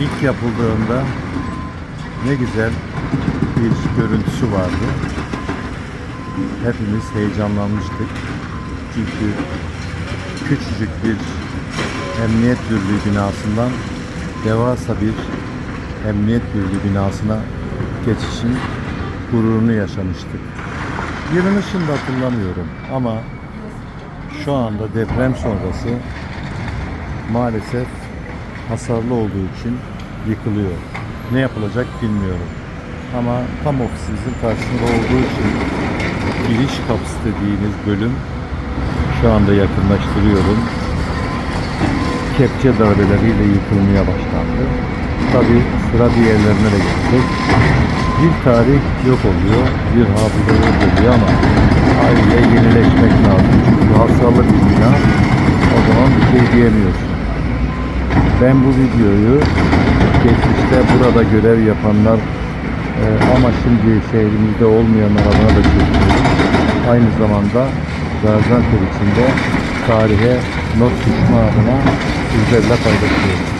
ilk yapıldığında ne güzel bir görüntüsü vardı. Hepimiz heyecanlanmıştık. Çünkü küçücük bir emniyet birliği binasından devasa bir emniyet birliği binasına geçişin gururunu yaşamıştık. Yılını şimdi hatırlamıyorum ama şu anda deprem sonrası maalesef hasarlı olduğu için yıkılıyor. Ne yapılacak bilmiyorum. Ama tam ofisimizin karşısında olduğu için giriş kapısı dediğiniz bölüm şu anda yakınlaştırıyorum. Kepçe darbeleriyle yıkılmaya başlandı. Tabi sıra diğerlerine de gelecek. Bir tarih yok oluyor, bir hafıza yok oluyor ama aile yenileşmek lazım. Çünkü hasarlı bir o zaman bir şey diyemiyorsun. Ben bu videoyu geçmişte burada görev yapanlar e, ama şimdi şehrimizde olmayanlar adına da çekiyorum. Aynı zamanda Gaziantep içinde tarihe not düşme adına sizlerle paylaşıyorum.